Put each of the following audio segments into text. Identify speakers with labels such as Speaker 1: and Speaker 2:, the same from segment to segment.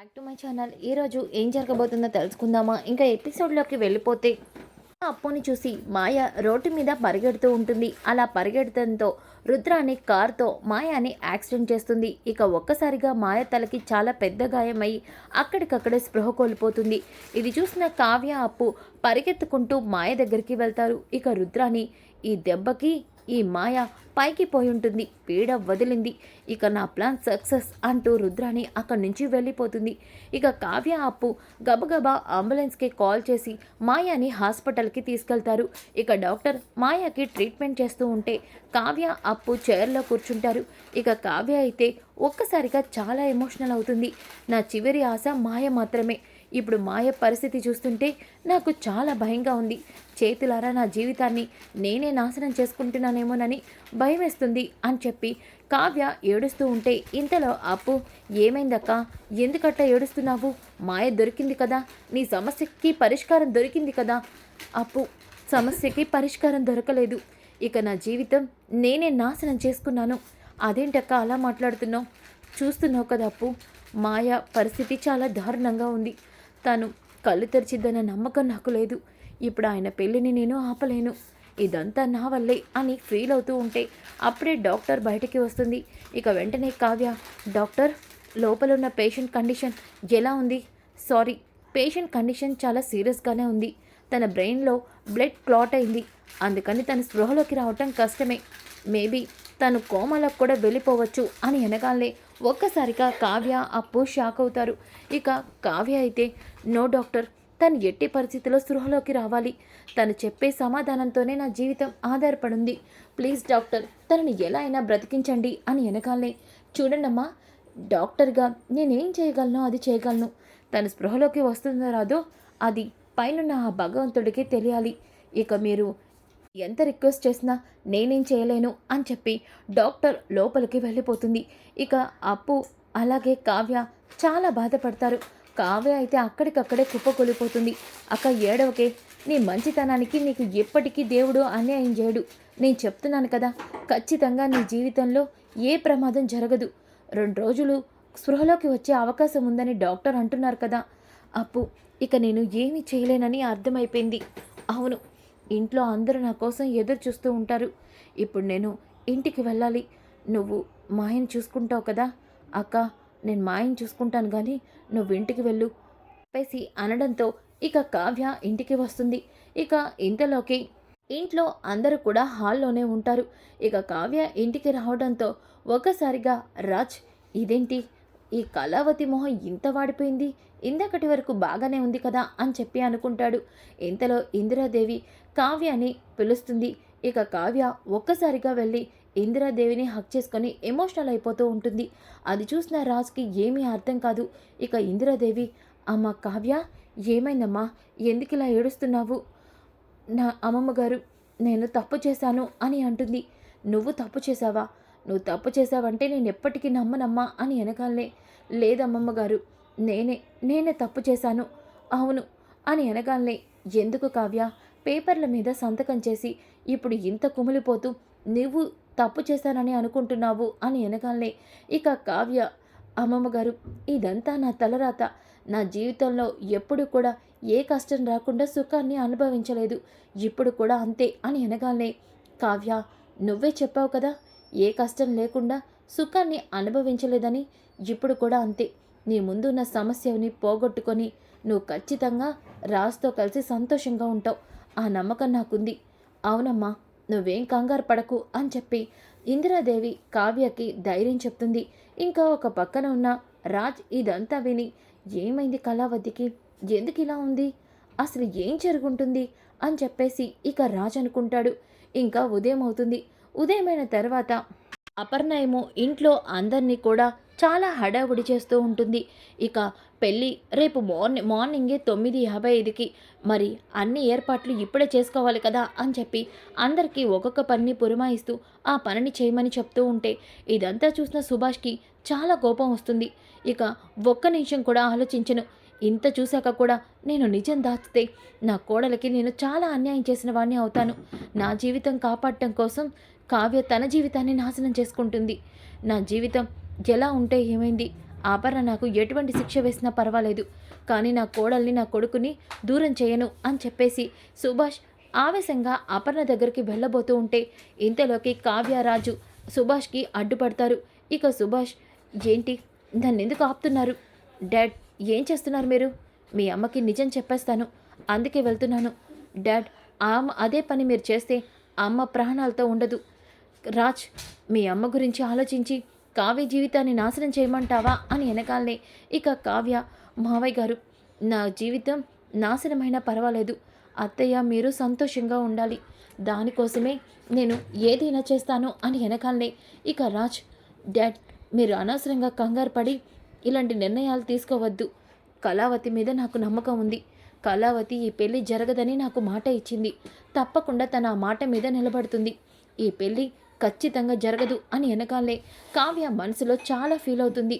Speaker 1: Back to my channel ఈరోజు ఏం జరగబోతుందో తెలుసుకుందామా? ఇంకా ఎపిసోడ్లోకి వెళ్ళిపోతే ఆ అప్పుని చూసి మాయ రోడ్డు మీద పరిగెడుతూ ఉంటుంది. అలా పరిగెడటంతో రుద్రాని కార్తో మాయాని యాక్సిడెంట్ చేస్తుంది. ఇక ఒక్కసారిగా మాయ తలకి చాలా పెద్ద గాయమై అక్కడికక్కడే స్పృహ కోల్పోతుంది. ఇది చూసిన కావ్య అప్పు పరిగెత్తుకుంటూ మాయ దగ్గరికి వెళ్తారు. ఇక రుద్రాని ఈ దెబ్బకి ఈ మాయ పైకి పోయి ఉంటుంది పీడ వదిలింది. ఇక నా ప్లాన్ సక్సెస్ అంటూ రుద్రాని అక్కడి నుంచి వెళ్ళిపోతుంది. ఇక కావ్య అప్పు గబగబా అంబులెన్స్కి కాల్ చేసి మాయాని హాస్పిటల్కి తీసుకెళ్తారు. ఇక డాక్టర్ మాయాకి ట్రీట్మెంట్ చేస్తూ ఉంటే కావ్య అప్పు చైర్లో కూర్చుంటారు. ఇక కావ్య అయితే ఒక్కసారిగా చాలా ఎమోషనల్ అవుతుంది. నా చివరి ఆశ మాయ మాత్రమే. ఇప్పుడు మాయ పరిస్థితి చూస్తుంటే నాకు చాలా భయంగా ఉంది. చేతులారా నా జీవితాన్ని నేనే నాశనం చేసుకుంటున్నానేమోనని భయమేస్తుంది అని చెప్పి కావ్య ఏడుస్తూ ఉంటే ఇంతలో అప్పు ఏమైందక్క? ఎందుకట్ట ఏడుస్తున్నావు? మాయ దొరికింది కదా. నీ సమస్యకి పరిష్కారం దొరికింది కదా. అప్పు సమస్యకి పరిష్కారం దొరకలేదు. ఇక నా జీవితం నేనే నాశనం చేసుకున్నాను. అదేంటక్క అలా మాట్లాడుతున్నావు? చూస్తున్నావు కదా అప్పు. మాయ పరిస్థితి చాలా దారుణంగా ఉంది. తను కళ్ళు తెరిచిద్దన్న నమ్మకం నాకు లేదు. ఇప్పుడు ఆయన పెళ్ళిని నేను ఆపలేను. ఇదంతా నా వల్లే అని ఫీల్ అవుతూ ఉంటే అప్పుడే డాక్టర్ బయటికి వస్తుంది. ఇక వెంటనే కావ్య డాక్టర్ లోపల ఉన్న పేషెంట్ కండిషన్ ఎలా ఉంది? సారీ పేషెంట్ కండిషన్ చాలా సీరియస్గానే ఉంది. తన బ్రెయిన్లో బ్లడ్ క్లాట్ అయింది. అందుకని తన స్పృహలోకి రావటం కష్టమే. మేబీ తను కోమలకు కూడా వెళ్ళిపోవచ్చు అని అనగానే ఒక్కసారిగా కావ్య అప్పు షాక్ అవుతారు. ఇక కావ్య అయితే నో డాక్టర్ తను ఎట్టి పరిస్థితిలో స్పృహలోకి రావాలి. తను చెప్పే సమాధానంతోనే నా జీవితం ఆధారపడింది. ప్లీజ్ డాక్టర్ తనని ఎలా అయినా బ్రతికించండి అని వెనకాలనే చూడండమ్మా డాక్టర్గా నేనేం చేయగలను? అది చేయగలను. తను స్పృహలోకి వస్తుందో రాదో అది పైనున్న ఆ భగవంతుడికి తెలియాలి. ఇక మీరు ఎంత రిక్వెస్ట్ చేసినా నేనేం చేయలేను అని చెప్పి డాక్టర్ లోపలికి వెళ్ళిపోతుంది. ఇక అప్పు అలాగే కావ్య చాలా బాధపడతారు. కావ్య అయితే అక్కడికక్కడే కుప్పకూలిపోతుంది. అక్క ఏడవకే నీ మంచితనానికి నీకు ఎప్పటికీ దేవుడు అన్యాయం చేయడు. నేను చెప్తున్నాను కదా ఖచ్చితంగా నీ జీవితంలో ఏ ప్రమాదం జరగదు. రెండు రోజులు స్పృహలోకి వచ్చే అవకాశం ఉందని డాక్టర్ అంటున్నారు కదా. అప్పు ఇక నేను ఏమీ చేయలేనని అర్థమైపోయింది. అవును ఇంట్లో అందరూ నా కోసం ఎదురు చూస్తూ ఉంటారు. ఇప్పుడు నేను ఇంటికి వెళ్ళాలి. నువ్వు మాయని చూసుకుంటావు కదా? అక్క నేను మాయని చూసుకుంటాను కానీ నువ్వు ఇంటికి వెళ్ళు. చెప్పేసి అనడంతో ఇక కావ్య ఇంటికి వస్తుంది. ఇక ఇంతలోకి ఇంట్లో అందరూ కూడా హాల్లోనే ఉంటారు. ఇక కావ్య ఇంటికి రావడంతో ఒక్కసారిగా రాజ్ ఇదేంటి? ఈ కళావతి మొహం ఇంత వాడిపోయింది? ఇందకటి వరకు బాగానే ఉంది కదా? అని చెప్పి అనుకుంటాడు. ఇంతలో ఇందిరాదేవి కావ్యని పిలుస్తుంది. ఇక కావ్య ఒక్కసారిగా వెళ్ళి ఇందిరాదేవిని హక్ చేసుకొని ఎమోషనల్ అయిపోతూ ఉంటుంది. అది చూసిన రాజ్కి ఏమీ అర్థం కాదు. ఇక ఇందిరాదేవి అమ్మ కావ్య ఏమైందమ్మా? ఎందుకు ఇలా ఏడుస్తున్నావు? నా అమ్మమ్మ గారు నేను తప్పు చేశాను అని అంటుంది. నువ్వు తప్పు చేశావా? నువ్వు తప్పు చేశావంటే నేను ఎప్పటికీ నమ్మనమ్మా అని వెనకాలనే లేదమ్మమ్మ గారు నేనే నేనే తప్పు చేశాను. అవును అని వెనకాలనే ఎందుకు కావ్య? పేపర్ల మీద సంతకం చేసి ఇప్పుడు ఇంత కుమిలిపోతూ నువ్వు తప్పు చేశానని అనుకుంటున్నావు అని వెనకాలనే ఇక కావ్య అమ్మమ్మ గారు ఇదంతా నా తలరాత. నా జీవితంలో ఎప్పుడు కూడా ఏ కష్టం రాకుండా సుఖాన్ని అనుభవించలేదు. ఇప్పుడు కూడా అంతే అని అనగానే కావ్య నువ్వే చెప్పావు కదా ఏ కష్టం లేకుండా సుఖాన్ని అనుభవించలేదని. ఇప్పుడు కూడా అంతే. నీ ముందున్న సమస్యని పోగొట్టుకొని నువ్వు ఖచ్చితంగా రాజుతో కలిసి సంతోషంగా ఉంటావు. ఆ నమ్మకం నాకుంది. అవునమ్మా నువ్వేం కంగారు పడకు అని చెప్పి ఇందిరాదేవి కావ్యకి ధైర్యం చెప్తుంది. ఇంకా ఒక పక్కన ఉన్న రాజ్ ఇదంతా విని ఏమైంది కళావతికి? ఎందుకు ఇలా ఉంది? అసలు ఏం జరుగుంటుంది? అని చెప్పేసి ఇక రాజ్ అనుకుంటాడు. ఇంకా ఉదయం అవుతుంది ఉదయమైన తర్వాత అపర్ణ ఏమో ఇంట్లో అందరినీ కూడా చాలా హడావుడి చేస్తూ ఉంటుంది. ఇక పెళ్ళి రేపు మార్నింగ్ మార్నింగే తొమ్మిది యాభై ఐదుకి. మరి అన్ని ఏర్పాట్లు ఇప్పుడే చేసుకోవాలి కదా అని చెప్పి అందరికీ ఒక్కొక్క పనిని పురమాయిస్తూ ఆ పనిని చేయమని చెప్తూ ఉంటే ఇదంతా చూసిన సుభాష్కి చాలా కోపం వస్తుంది. ఇక ఒక్క నిమిషం కూడా ఆలోచించను. ఇంత చూశాక కూడా నేను నిజం దాచితే నా కోడలకి నేను చాలా అన్యాయం చేసిన వాడిని అవుతాను. నా జీవితం కాపాడటం కోసం కావ్య తన జీవితాన్ని నాశనం చేసుకుంటుంది. నా జీవితం ఎలా ఉంటే ఏమైంది? అపర్ణ నాకు ఎటువంటి శిక్ష వేసినా పర్వాలేదు. కానీ నా కోడల్ని నా కొడుకుని దూరం చేయను అని చెప్పేసి సుభాష్ ఆవేశంగా అపర్ణ దగ్గరికి వెళ్ళబోతూ ఉంటే ఇంతలోకి కావ్యరాజు సుభాష్కి అడ్డుపడతారు. ఇక సుభాష్ ఏంటి? నన్ను ఎందుకు ఆపుతున్నారు? డాడ్ ఏం చేస్తున్నారు మీరు? మీ అమ్మకి నిజం చెప్పేస్తాను. అందుకే వెళ్తున్నాను. డాడ్ ఆ అదే పని మీరు చేస్తే అమ్మ ప్రాణాలతో ఉండదు. రాజ్ మీ అమ్మ గురించి ఆలోచించి కావ్య జీవితాన్ని నాశనం చేయమంటావా అని వెనకాలనే ఇక కావ్య మావయ్య గారు నా జీవితం నాశనమైనా పర్వాలేదు. అత్తయ్య మీరు సంతోషంగా ఉండాలి. దానికోసమే నేను ఏదైనా చేస్తాను అని వెనకాలనే ఇక రాజ్ డాడ్ మీరు అనవసరంగా కంగారు పడి ఇలాంటి నిర్ణయాలు తీసుకోవద్దు. కళావతి మీద నాకు నమ్మకం ఉంది. కళావతి ఈ పెళ్ళి జరగదని నాకు మాట ఇచ్చింది. తప్పకుండా తన ఆ మాట మీద నిలబడుతుంది. ఈ పెళ్ళి ఖచ్చితంగా జరగదు అని వెనకాలే కావ్య మనసులో చాలా ఫీల్ అవుతుంది.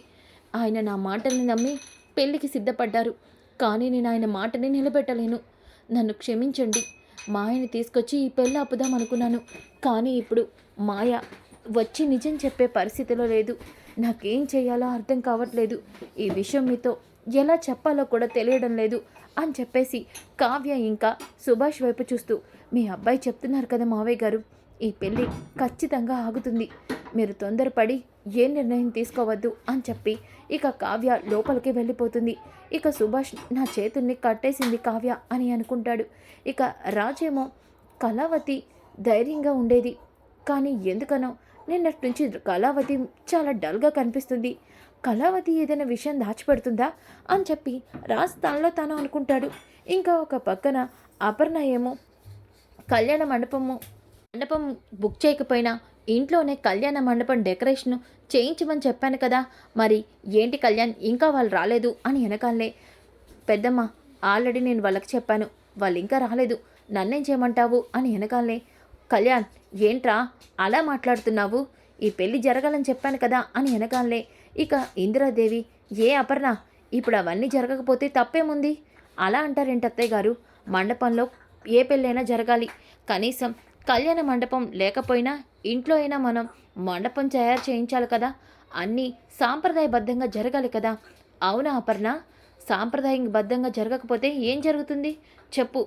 Speaker 1: ఆయన నా మాటల్ని నమ్మి పెళ్ళికి సిద్ధపడ్డారు. కానీ నేను ఆయన మాటని నిలబెట్టలేను. నన్ను క్షమించండి. మాయని తీసుకొచ్చి ఈ పెళ్ళి ఆపుదాం అనుకున్నాను. కానీ ఇప్పుడు మాయ వచ్చి నిజం చెప్పే పరిస్థితిలో లేదు. నాకేం చేయాలో అర్థం కావట్లేదు. ఈ విషయం మీతో ఎలా చెప్పాలో కూడా తెలియడం లేదు అని చెప్పేసి కావ్య ఇంకా సుభాష్ వైపు చూస్తూ మీ అబ్బాయి చెప్తున్నారు కదా మావయ్య గారు ఈ పెళ్ళి ఖచ్చితంగా ఆగుతుంది. మీరు తొందరపడి ఏ నిర్ణయం తీసుకోవద్దు అని చెప్పి ఇక కావ్య లోపలికి వెళ్ళిపోతుంది. ఇక సుభాష్ నా చేతుల్ని కట్టేసింది కావ్య అని అనుకుంటాడు. ఇక రాజేమో కళావతి ధైర్యంగా ఉండేది. కానీ ఎందుకనో నిన్నటి నుంచి కళావతి చాలా డల్గా కనిపిస్తుంది. కళావతి ఏదైనా విషయం దాచిపెడుతుందా అని చెప్పి రాజ్ తనలో తాను అనుకుంటాడు. ఇంకా ఒక పక్కన అపర్ణ ఏమో కళ్యాణ మండపము మండపం బుక్ చేయకపోయినా ఇంట్లోనే కళ్యాణ మండపం డెకరేషన్ చేయించమని చెప్పాను కదా. మరి ఏంటి కళ్యాణ్ ఇంకా వాళ్ళు రాలేదు అని వెనకాలే. పెద్దమ్మ ఆల్రెడీ నేను వాళ్ళకి చెప్పాను వాళ్ళు ఇంకా రాలేదు. నన్నేం చేయమంటావు అని వెనకాలే. కళ్యాణ్ ఏంట్రా అలా మాట్లాడుతున్నావు? ఈ పెళ్ళి జరగాలని చెప్పాను కదా అని వెనకాలే. ఇక ఇందిరాదేవి ఏ అపర్ణ ఇప్పుడు అవన్నీ జరగకపోతే తప్పేముంది? అలా అంటారేంటి అత్తయ్య గారు? మండపంలో ఏ పెళ్ళైనా జరగాలి. కనీసం కళ్యాణ మండపం లేకపోయినా ఇంట్లో అయినా మనం మండపం తయారు చేయించాలి కదా. అన్నీ సాంప్రదాయబద్ధంగా జరగాలి కదా. అవునా అపర్ణ? సాంప్రదాయబద్ధంగా జరగకపోతే ఏం జరుగుతుంది? చెప్పు.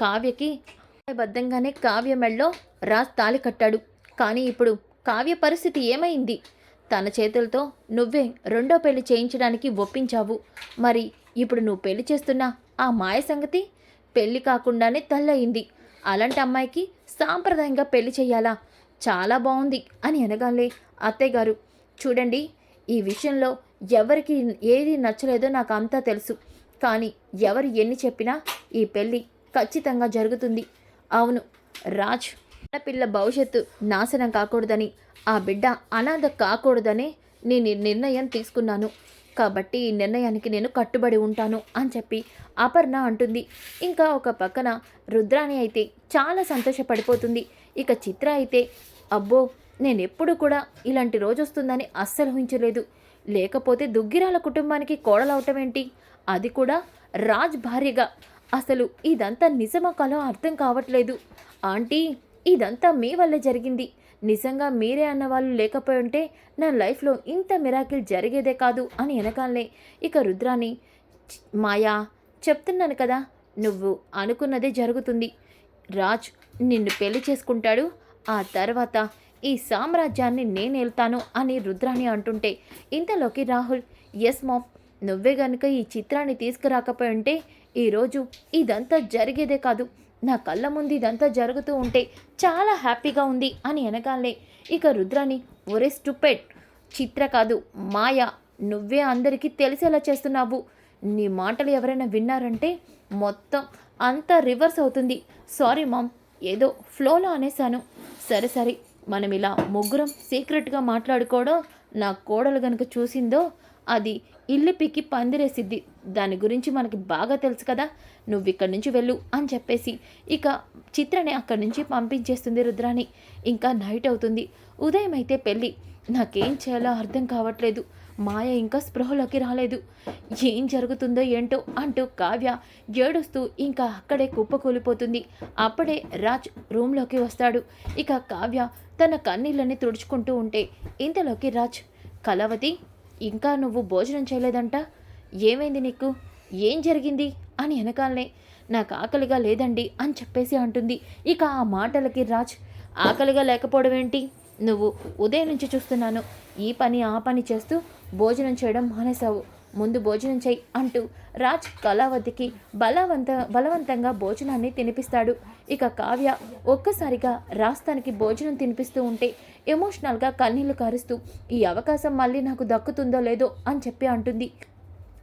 Speaker 1: కావ్యకి బద్ధంగానే కావ్య మెళ్ళలో రాజ్ తాళి కట్టాడు. కానీ ఇప్పుడు కావ్య పరిస్థితి ఏమైంది? తన చేతులతో నువ్వే రెండో పెళ్ళి చేయించడానికి ఒప్పించావు. మరి ఇప్పుడు నువ్వు పెళ్ళి చేస్తున్న ఆ మాయ సంగతి పెళ్ళి కాకుండానే తల్లయింది. అలాంటి అమ్మాయికి సాంప్రదాయంగా పెళ్ళి చేయాలా చాలా బాగుంది అని అనగాలే అత్తయ్య గారు చూడండి ఈ విషయంలో ఎవరికి ఏది నచ్చలేదో నాకు అంతా తెలుసు. కానీ ఎవరు ఎన్ని చెప్పినా ఈ పెళ్ళి ఖచ్చితంగా జరుగుతుంది. అవును రాజ్ పిల్ల భవిష్యత్తు నాశనం కాకూడదని ఆ బిడ్డ అనాథ కాకూడదని నేను నిర్ణయం తీసుకున్నాను. కాబట్టి ఈ నిర్ణయానికి నేను కట్టుబడి ఉంటాను అని చెప్పి అపర్ణ అంటుంది. ఇంకా ఒక పక్కన రుద్రాణి అయితే చాలా సంతోషపడిపోతుంది. ఇక చిత్ర అయితే అబ్బో నేను ఎప్పుడు కూడా ఇలాంటి రోజు వస్తుందని అస్సలు ఊహించలేదు. లేకపోతే దుగ్గిరాల కుటుంబానికి కోడలవటం ఏంటి? అది కూడా రాజ్ భార్యగా. అసలు ఇదంతా నిజమా కాలో అర్థం కావట్లేదు. ఆంటీ ఇదంతా మీ వల్ల జరిగింది. నిజంగా మీరే అన్న వాళ్ళు లేకపోయి ఉంటే నా లైఫ్లో ఇంత మిరాకిల్ జరిగేదే కాదు అని వెనకాలనే. ఇక రుద్రాని మాయా చెప్తున్నాను కదా నువ్వు అనుకున్నదే జరుగుతుంది. రాజ్ నిన్ను పెళ్ళి చేసుకుంటాడు. ఆ తర్వాత ఈ సామ్రాజ్యాన్ని నేను వెళ్తాను అని రుద్రాణి అంటుంటే ఇంతలోకి రాహుల్ ఎస్ మామ్ నువ్వే గనుక ఈ చిత్రాన్ని తీసుకురాకపోయి ఉంటే ఈరోజు ఇదంతా జరిగేదే కాదు. నా కళ్ళ ముందు ఇదంతా జరుగుతూ ఉంటే చాలా హ్యాపీగా ఉంది అని వెనకాలే ఇక రుద్రాని ఒరే స్టూపెడ్ చిత్ర కాదు మాయ నువ్వే అందరికీ తెలిసేలా చేస్తున్నావు. నీ మాటలు ఎవరైనా విన్నారంటే మొత్తం అంతా రివర్స్ అవుతుంది. సారీ మామ్ ఏదో ఫ్లోలో అనేశాను. సరే సరే మనం ఇలా ముగ్గురం సీక్రెట్గా మాట్లాడుకోవడం నా కోడలు గనుక చూసిందో అది ఇల్లు పిక్కి పందిరేసిద్ది. దాని గురించి మనకి బాగా తెలుసు కదా. నువ్వు ఇక్కడి నుంచి వెళ్ళు అని చెప్పేసి ఇక చిత్రని అక్కడి నుంచి పంపించేస్తుంది రుద్రాని ఇంకా నైట్ అవుతుంది. ఉదయం అయితే పెళ్ళి. నాకేం చేయాలో అర్థం కావట్లేదు. మాయ ఇంకా స్పృహలోకి రాలేదు. ఏం జరుగుతుందో ఏంటో అంటూ కావ్య ఏడుస్తూ ఇంకా అక్కడే కుప్పకూలిపోతుంది అప్పుడే రాజ్ రూమ్లోకి వస్తాడు. ఇక కావ్య తన కన్నీళ్ళని తుడుచుకుంటూ ఉంటే ఇంతలోకి రాజ్ కలవతి ఇంకా నువ్వు భోజనం చేయలేదంట? ఏమైంది నీకు? ఏం జరిగింది? అని వెనకాలనే. నాకు ఆకలిగా లేదండి అని చెప్పేసి అంటుంది. ఇక ఆ మాటలకి రాజ్ ఆకలిగా లేకపోవడం ఏంటి? నువ్వు ఉదయం నుంచి చూస్తున్నాను. ఈ పని ఆ పని చేస్తూ భోజనం చేయడం మానేశావు. ముందు భోజనం చేయి అంటూ రాజ్ కళావతికి బలవంత బలవంతంగా భోజనాన్ని తినిపిస్తాడు. ఇక కావ్య ఒక్కసారిగా రాస్తానికి భోజనం తినిపిస్తూ ఉంటే ఎమోషనల్గా కన్నీళ్ళు కారుస్తూ ఈ అవకాశం మళ్ళీ నాకు దక్కుతుందో లేదో అని చెప్పి అంటుంది.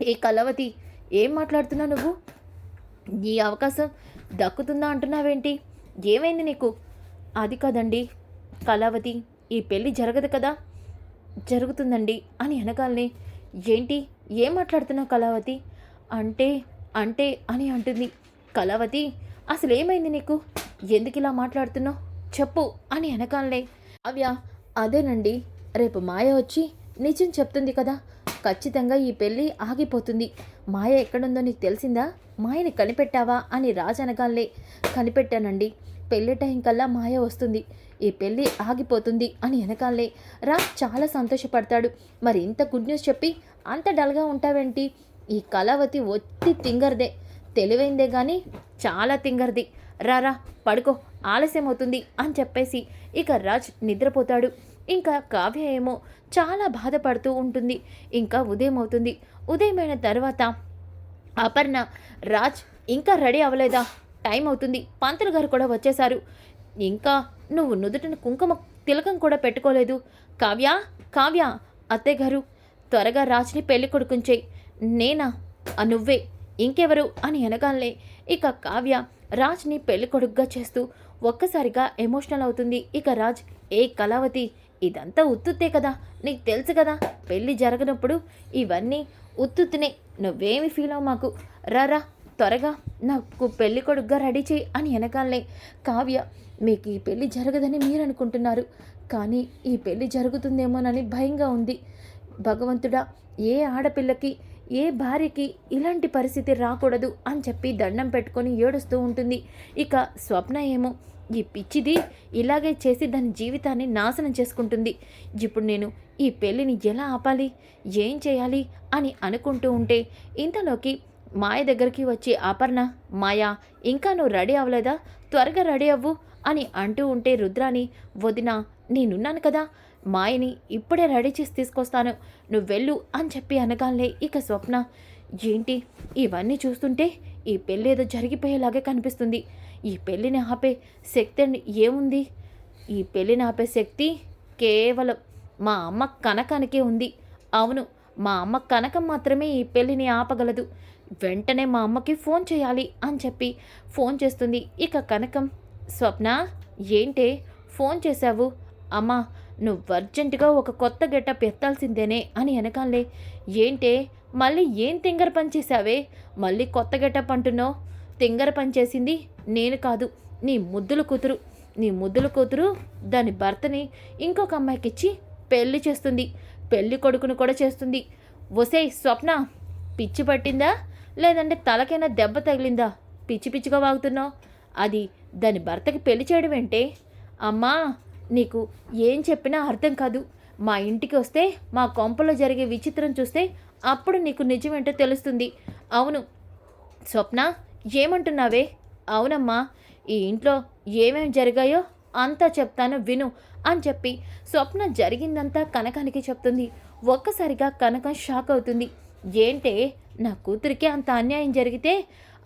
Speaker 1: ఏ కళావతి ఏం మాట్లాడుతున్నావు నువ్వు? ఈ అవకాశం దక్కుతుందా అంటున్నావేంటి? ఏమైంది నీకు? అది కాదండి కళావతి ఈ పెళ్ళి జరగదు కదా? జరుగుతుందండి అని వెనకాలని ఏంటి? ఏం మాట్లాడుతున్నావు కళావతి? అంటే అంటే అని అంటుంది. కళావతి అసలు ఏమైంది నీకు? ఎందుకు ఇలా మాట్లాడుతున్నావు? చెప్పు అని వెనకాలనే అవ్య అదేనండి. రేపు మాయ వచ్చి నిజం చెప్తుంది కదా? ఖచ్చితంగా ఈ పెళ్ళి ఆగిపోతుంది. మాయ ఎక్కడుందో నీకు తెలిసిందా? మాయని కనిపెట్టావా? అని రాజు అనగాలే కనిపెట్టానండి. పెళ్ళి టైం కల్లా మాయ వస్తుంది. ఈ పెళ్ళి ఆగిపోతుంది అని వెనకాలే. రాజ్ చాలా సంతోషపడతాడు. మరి ఇంత గుడ్ న్యూస్ చెప్పి అంత డల్గా ఉంటావేంటి? ఈ కళావతి ఒత్తి తింగర్దే. తెలివైందే కానీ చాలా తింగర్ది. రారా పడుకో ఆలస్యం అవుతుంది అని చెప్పేసి ఇక రాజ్ నిద్రపోతాడు. ఇంకా కావ్య ఏమో చాలా బాధపడుతూ ఉంటుంది. ఇంకా ఉదయం అవుతుంది. ఉదయమైన తర్వాత అపర్ణ రాజ్ ఇంకా రెడీ అవ్వలేదా? టైం అవుతుంది. పంతులు గారు కూడా వచ్చేశారు. ఇంకా నువ్వు నుదుటిన కుంకుమ తిలకం కూడా పెట్టుకోలేదు. కావ్య కావ్య అత్తయ్య గారు త్వరగా రాజ్ని పెళ్ళి కొడుకుంచే నేనా? ఆ నువ్వే. ఇంకెవరు? అని అనగానే ఇక కావ్య రాజ్ని పెళ్ళి కొడుకుగా చేస్తూ ఒక్కసారిగా ఎమోషనల్ అవుతుంది. ఇక రాజ్ ఏ కళావతి? ఇదంతా ఉత్తుత్తే కదా? నీకు తెలుసు కదా? పెళ్ళి జరగనప్పుడు ఇవన్నీ ఉత్తుత్తునే. నువ్వేమి ఫీల్ అవ్వ మాకు? రారా త్వరగా నాకు పెళ్ళి కొడుకుగా రెడీ చేయి అని వెనకాలనే కావ్య మీకు ఈ పెళ్ళి జరగదని మీరు అనుకుంటున్నారు కానీ ఈ పెళ్ళి జరుగుతుందేమోనని భయంగా ఉంది. భగవంతుడా ఏ ఆడపిల్లకి ఏ భార్యకి ఇలాంటి పరిస్థితి రాకూడదు అని చెప్పి దండం పెట్టుకొని ఏడుస్తూ ఉంటుంది. ఇక స్వప్న ఏమో ఈ పిచ్చిది ఇలాగే చేసి దాని జీవితాన్ని నాశనం చేసుకుంటుంది. ఇప్పుడు నేను ఈ పెళ్ళిని ఎలా ఆపాలి ఏం చేయాలి అని అనుకుంటూ ఉంటే ఇంతలోకి మాయ దగ్గరికి వచ్చి ఆపర్ణ మాయా ఇంకా నువ్వు రెడీ అవ్వలేదా? త్వరగా రెడీ అవ్వు అని అంటూ ఉంటే రుద్రాని వదిన నేనున్నాను కదా. మాయని ఇప్పుడే రెడీ చేసి తీసుకొస్తాను. నువ్వు వెళ్ళు అని చెప్పి అనగానే ఇక స్వప్న ఏంటి? ఇవన్నీ చూస్తుంటే ఈ పెళ్ళి ఏదో జరిగిపోయేలాగే కనిపిస్తుంది. ఈ పెళ్ళిని ఆపే శక్తి అని ఏముంది? ఈ పెళ్ళిని ఆపే శక్తి కేవలం మా అమ్మ కనకానికే ఉంది. అవును మా అమ్మ కనకం మాత్రమే ఈ పెళ్ళిని ఆపగలదు. వెంటనే మా అమ్మకి ఫోన్ చేయాలి అని చెప్పి ఫోన్ చేస్తుంది. ఇక కనకం స్వప్న ఏంటే? ఫోన్ చేశావు? అమ్మా నువ్వు అర్జెంటుగా ఒక కొత్త గెటప్ ఎత్తాల్సిందేనే అని వెనకాలే ఏంటే? మళ్ళీ ఏం తింగర పని చేశావే? మళ్ళీ కొత్త గెటప్ అంటున్నావు? తింగర పని చేసింది నేను కాదు నీ ముద్దుల కూతురు. నీ ముద్దుల కూతురు దాని భర్తని ఇంకొక అమ్మాయికి ఇచ్చి పెళ్ళి చేస్తుంది. పెళ్ళి కొడుకును కూడా చేస్తుంది. ఒసే స్వప్న పిచ్చి పట్టిందా? లేదంటే తలకైనా దెబ్బ తగిలిందా? పిచ్చి పిచ్చిగా వాగుతున్నావు. అది దాని భర్తకి పెళ్ళి చేయడం ఏంటే? అమ్మా నీకు ఏం చెప్పినా అర్థం కాదు. మా ఇంటికి వస్తే మా కొంపలో జరిగే విచిత్రం చూస్తే అప్పుడు నీకు నిజమేంటో తెలుస్తుంది. అవును. స్వప్న ఏమంటున్నావే? అవునమ్మా. ఈ ఇంట్లో ఏమేమి జరిగాయో అంతా చెప్తాను విను అని చెప్పి స్వప్న జరిగిందంతా కనకానికి చెప్తుంది. ఒక్కసారిగా కనకం షాక్ అవుతుంది. ఏంటే నా కూతురికి అంత అన్యాయం జరిగితే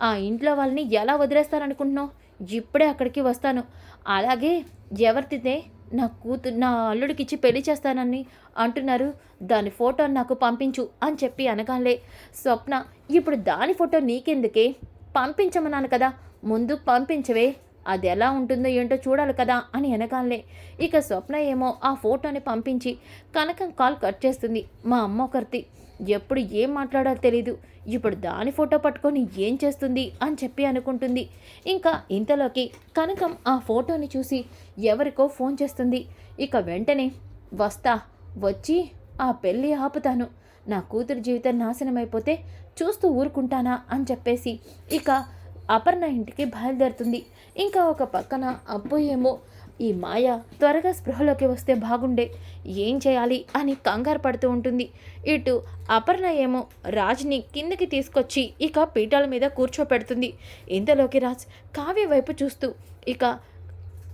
Speaker 1: ఆ ఇంట్లో వాళ్ళని ఎలా వదిలేస్తారనుకుంటున్నావు? ఇప్పుడే అక్కడికి వస్తాను. అలాగే ఎవరితే నా కూతురు నా అల్లుడికి ఇచ్చి పెళ్ళి చేస్తానని అంటున్నారు దాని ఫోటో నాకు పంపించు అని చెప్పి అనగానే స్వప్న ఇప్పుడు దాని ఫోటో నీకెందుకే? పంపించమన్నాను కదా. ముందు పంపించవే. అది ఎలా ఉంటుందో ఏంటో చూడాలి కదా అని వెనకాలే ఇక స్వప్న ఏమో ఆ ఫోటోని పంపించి కనకం కాల్ కట్ చేస్తుంది. మా అమ్మ ఒకరిది. ఎప్పుడు ఏం మాట్లాడాలో తెలీదు. ఇప్పుడు దాని ఫోటో పట్టుకొని ఏం చేస్తుంది అని చెప్పి అనుకుంటుంది. ఇంకా ఇంతలోకి కనకం ఆ ఫోటోని చూసి ఎవరికో ఫోన్ చేస్తుంది. ఇక వెంటనే వస్తా వచ్చి ఆ పెళ్ళి ఆపుతాను. నా కూతురు జీవితం నాశనం అయిపోతే చూస్తూ ఊరుకుంటానా? అని చెప్పేసి ఇక అపర్ణ ఇంటికి బయలుదేరుతుంది. ఇంకా ఒక పక్కన అప్పు ఏమో ఈ మాయ త్వరగా స్పృహలోకి వస్తే బాగుండే. ఏం చేయాలి అని కంగారు పడుతూ ఉంటుంది. ఇటు అపర్ణ ఏమో రాజ్ని కిందకి తీసుకొచ్చి ఇక పీఠాల మీద కూర్చోపెడుతుంది. ఇంతలోకి రాజ్ కావ్య వైపు చూస్తూ ఇక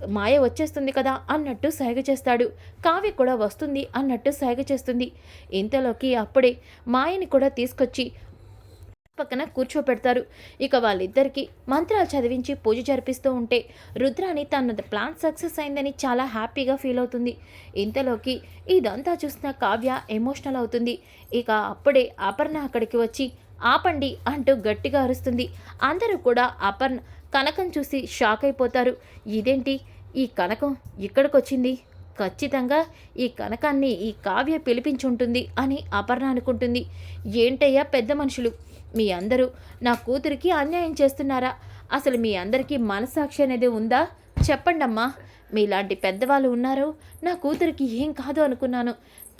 Speaker 1: మాయ వచ్చేస్తుంది కదా అన్నట్టు సైగ చేస్తాడు. కావ్య కూడా వస్తుంది అన్నట్టు సైగ చేస్తుంది. ఇంతలోకి అప్పుడే మాయని కూడా తీసుకొచ్చి పక్కన కూర్చోపెడతారు. ఇక వాళ్ళిద్దరికీ మంత్రాలు చదివించి పూజ జరిపిస్తూ ఉంటే రుద్రాని తన ప్లాన్ సక్సెస్ అయిందని చాలా హ్యాపీగా ఫీల్ అవుతుంది. ఇంతలోకి ఇదంతా చూసిన కావ్య ఎమోషనల్ అవుతుంది. ఇక అప్పుడే అపర్ణ అక్కడికి వచ్చి ఆపండి అంటూ గట్టిగా అరుస్తుంది. అందరూ కూడా అపర్ణ కనకం చూసి షాక్ అయిపోతారు. ఇదేంటి? ఈ కనకం ఇక్కడికొచ్చింది? ఖచ్చితంగా ఈ కనకాన్ని ఈ కావ్య పిలిపించుంటుంది అని అపర్ణ అనుకుంటుంది. ఏంటయ్యా పెద్ద మనుషులు? మీ అందరూ నా కూతురికి అన్యాయం చేస్తున్నారా? అసలు మీ అందరికీ మనసాక్షి అనేది ఉందా? చెప్పండమ్మా. మీలాంటి పెద్దవాళ్ళు ఉన్నారు. నా కూతురికి ఏం కాదు అనుకున్నాను.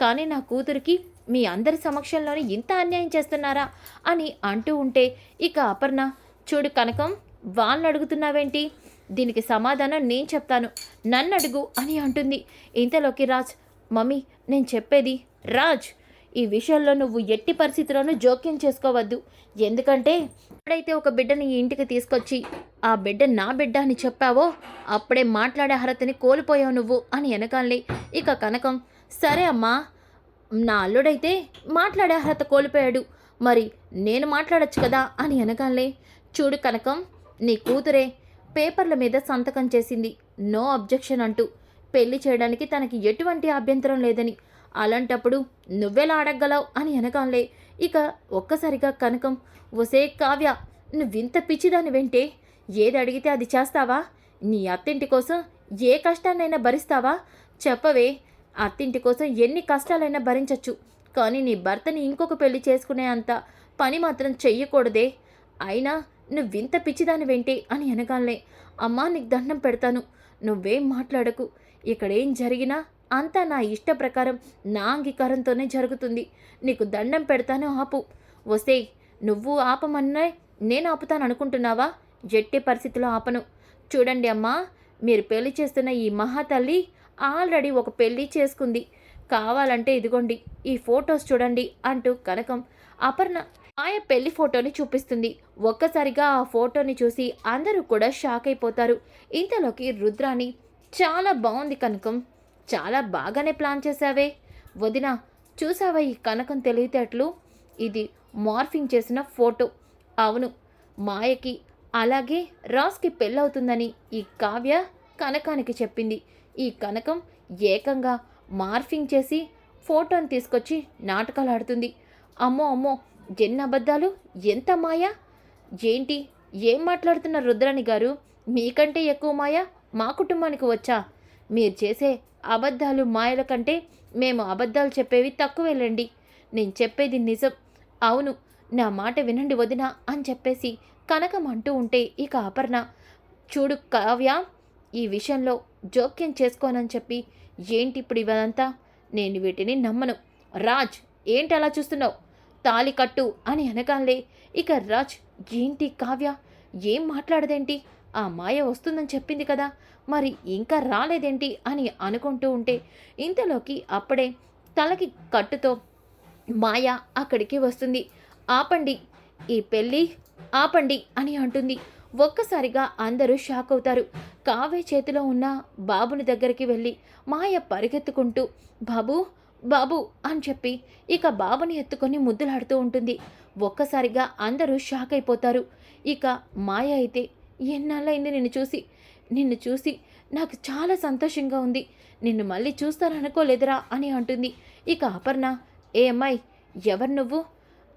Speaker 1: కానీ నా కూతురికి మీ అందరి సమక్షంలోనే ఇంత అన్యాయం చేస్తున్నారా? అని అంటూ ఉంటే ఇక అపర్ణ చూడు కనకం వాళ్ళని అడుగుతున్నావేంటి? దీనికి సమాధానం నేను చెప్తాను. నన్ను అడుగు అని అంటుంది. ఇంతలోకి రాజ్ మమ్మీ నేను చెప్పేది రాజ్. ఈ విషయంలో నువ్వు ఎట్టి పరిస్థితిలోనూ జోక్యం చేసుకోవద్దు. ఎందుకంటే ఎప్పుడైతే ఒక బిడ్డని ఈ ఇంటికి తీసుకొచ్చి ఆ బిడ్డ నా బిడ్డ అని చెప్పావో అప్పుడే మాట్లాడే అర్హతని కోల్పోయావు నువ్వు అని వెనకాలే ఇక కనకం సరే అమ్మా నా అల్లుడైతే మాట్లాడే అర్హత కోల్పోయాడు. మరి నేను మాట్లాడొచ్చు కదా అని వెనకాలే చూడు కనకం నీ కూతురే పేపర్ల మీద సంతకం చేసింది. నో అబ్జెక్షన్ అంటూ పెళ్ళి చేయడానికి తనకి ఎటువంటి అభ్యంతరం లేదని. అలాంటప్పుడు నువ్వెలా అడగగలవు అని వెనకాలే ఇక ఒక్కసారిగా కనకం ఒసే కావ్య నువ్వింత పిచ్చిదాని వెంటే ఏది అడిగితే అది చేస్తావా? నీ అత్తింటి కోసం ఏ కష్టాన్నైనా భరిస్తావా? చెప్పవే అత్తింటి కోసం ఎన్ని కష్టాలైనా భరించవచ్చు కానీ నీ భర్తని ఇంకొక పెళ్ళి చేసుకునే అంత పని మాత్రం చెయ్యకూడదే. అయినా నువ్వింత పిచ్చిదాని వెంటే అని అనగానే అమ్మా నీకు దండం పెడతాను. నువ్వేం మాట్లాడకు. ఇక్కడేం జరిగినా అంతా నా ఇష్ట ప్రకారం నా అంగీకారంతోనే జరుగుతుంది. నీకు దండం పెడతాను ఆపు. వస్తే నువ్వు ఆపమన్నా నేను ఆపుతాను అనుకుంటున్నావా జట్టి పరిస్థితిలో ఆపను. చూడండి అమ్మా మీరు పెళ్ళి చేస్తున్న ఈ మహాతల్లి ఆల్రెడీ ఒక పెళ్ళి చేసుకుంది. కావాలంటే ఇదిగోండి ఈ ఫొటోస్ చూడండి అంటూ కనకం అపర్ణ ఆయ పెళ్ళి ఫోటోని చూపిస్తుంది. ఒక్కసారిగా ఆ ఫోటోని చూసి అందరూ కూడా షాక్ అయిపోతారు. ఇంతలోకి రుద్రాని చాలా బాగుంది కనకం చాలా బాగానే ప్లాన్ చేశావే. వదిన చూసావా ఈ కనకం తెలివితేటలు? ఇది మార్ఫింగ్ చేసిన ఫోటో. అవును మాయకి అలాగే రాస్కి పెళ్ళవుతుందని ఈ కావ్య కనకానికి చెప్పింది. ఈ కనకం ఏకంగా మార్ఫింగ్ చేసి ఫోటోని తీసుకొచ్చి నాటకాలు ఆడుతుంది. అమ్మో అమ్మో ఎన్ని అబద్ధాలు? ఎంత మాయ? ఏంటి ఏం మాట్లాడుతున్న రుద్రాణి గారు మీకంటే ఎక్కువ మాయ మా కుటుంబానికి వచ్చా? మీరు చేసే అబద్ధాలు మాయల కంటే మేము అబద్ధాలు చెప్పేవి తక్కువేలండి నేను చెప్పేది నిజం. అవును నా మాట వినండి వదిన అని చెప్పేసి కనకం అంటూ ఉంటే ఇక అపర్ణ చూడు కావ్య ఈ విషయంలో జోక్యం చేసుకోనని చెప్పి ఏంటి ఇప్పుడు ఇవంతా నేను వీటిని నమ్మను. రాజ్ ఏంటి అలా చూస్తున్నావు? తాలి కట్టు అని అనగానే ఇక రాజ్ ఏంటి కావ్య? ఏం మాట్లాడదేంటి? ఆ మాయ వస్తుందని చెప్పింది కదా. మరి ఇంకా రాలేదేంటి అని అనుకుంటూ ఉంటే ఇంతలోకి అప్పుడే తలకి కట్టుతో మాయ అక్కడికి వస్తుంది. ఆపండి ఈ పెళ్ళి ఆపండి అని అంటుంది. ఒక్కసారిగా అందరూ షాక్ అవుతారు. కావే చేతిలో ఉన్న బాబుని దగ్గరికి వెళ్ళి మాయ పరిగెత్తుకుంటూ బాబు బాబు అని చెప్పి ఇక బాబుని ఎత్తుకొని ముద్దులాడుతూ ఉంటుంది. ఒక్కసారిగా అందరూ షాక్ అయిపోతారు. ఇక మాయ అయితే ఎన్నాళ్ళైంది నిన్ను చూసి? నిన్ను చూసి నాకు చాలా సంతోషంగా ఉంది. నిన్ను మళ్ళీ చూస్తాననుకోలేదురా అని అంటుంది. ఇక అపర్ణ ఏ అమ్మాయి ఎవరు నువ్వు?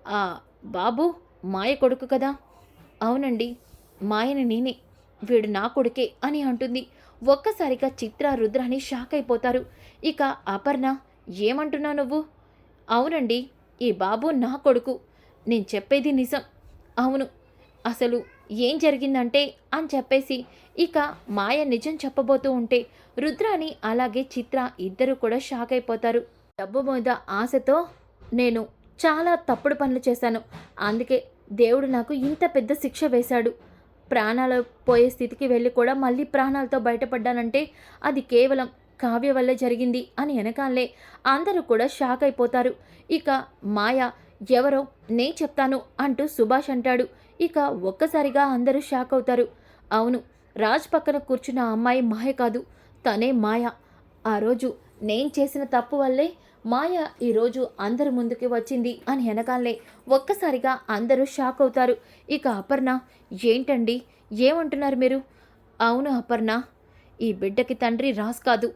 Speaker 1: ఆ బాబు మాయ కొడుకు కదా? అవునండి మాయని నేనే. వీడు నా కొడుకే అని అంటుంది. ఒక్కసారిగా చిత్ర రుద్రాని షాక్ అయిపోతారు. ఇక అపర్ణ ఏమంటున్నావు నువ్వు? అవునండి ఈ బాబు నా కొడుకు. నేను చెప్పేది నిజం. అవును అసలు ఏం జరిగిందంటే అని చెప్పేసి ఇక మాయ నిజం చెప్పబోతూ ఉంటే రుద్రాని అలాగే చిత్ర ఇద్దరు కూడా షాక్ అయిపోతారు. డబ్బు మీద ఆశతో నేను చాలా తప్పుడు పనులు చేశాను. అందుకే దేవుడు నాకు ఇంత పెద్ద శిక్ష వేశాడు. ప్రాణాలు పోయే స్థితికి వెళ్ళి కూడా మళ్ళీ ప్రాణాలతో బయటపడ్డానంటే అది కేవలం కావ్య వల్ల జరిగింది అని వెనకాలే అందరూ కూడా షాక్ అయిపోతారు. ఇక మాయ ఎవరో నే చెప్తాను అంటూ సుభాష్ అంటాడు. ఇక ఒక్కసారిగా అందరూ షాక్ అవుతారు. అవును రాజ్ పక్కన కూర్చున్న అమ్మాయి మాయ కాదు తనే మాయ. ఆ రోజు నేను చేసిన తప్పు వల్లే మాయ ఈరోజు అందరి ముందుకి వచ్చింది అని వెనకాలే ఒక్కసారిగా అందరూ షాక్ అవుతారు. ఇక అపర్ణ ఏంటండి? ఏమంటున్నారు మీరు? అవును అపర్ణ ఈ బిడ్డకి తండ్రి రాజ్ కాదు.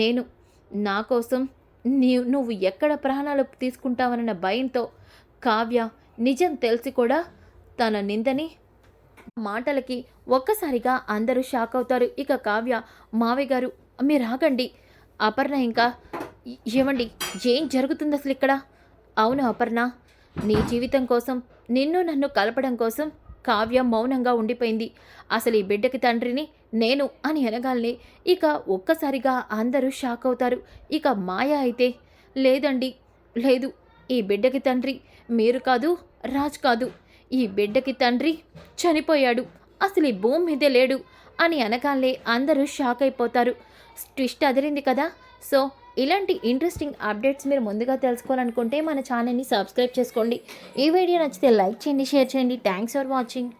Speaker 1: నేను నా కోసం నీ నువ్వు ఎక్కడ ప్రాణాలు తీసుకుంటావన్న భయంతో కావ్య నిజం తెలిసి కూడా తన నిందని మాటలకి ఒక్కసారిగా అందరూ షాక్ అవుతారు. ఇక కావ్య మావయ్య గారు మీరు ఆగండి. అపర్ణ ఇంకా ఏమండి ఏం జరుగుతుంది అసలు ఇక్కడ? అవును అపర్ణ నీ జీవితం కోసం నిన్ను నన్ను కలపడం కోసం కావ్య మౌనంగా ఉండిపోయింది. అసలు ఈ బిడ్డకి తండ్రిని నేను అని అనగాలని ఇక ఒక్కసారిగా అందరూ షాక్ అవుతారు. ఇక మాయ అయితే లేదండి లేదు ఈ బిడ్డకి తండ్రి మీరు కాదు రాజ్ కాదు ఈ బిడ్డకి తండ్రి చనిపోయాడు. అసలు ఈ భూమి మీదే లేడు అని అనగానే అందరూ షాక్ అయిపోతారు. ట్విస్ట్ అదిరింది కదా. సో ఇలాంటి ఇంట్రెస్టింగ్ అప్డేట్స్ మీరు ముందుగా తెలుసుకోవాలనుకుంటే మన ఛానల్ని సబ్స్క్రైబ్ చేసుకోండి. ఈ వీడియో నచ్చితే లైక్ చేయండి షేర్ చేయండి. Thanks for watching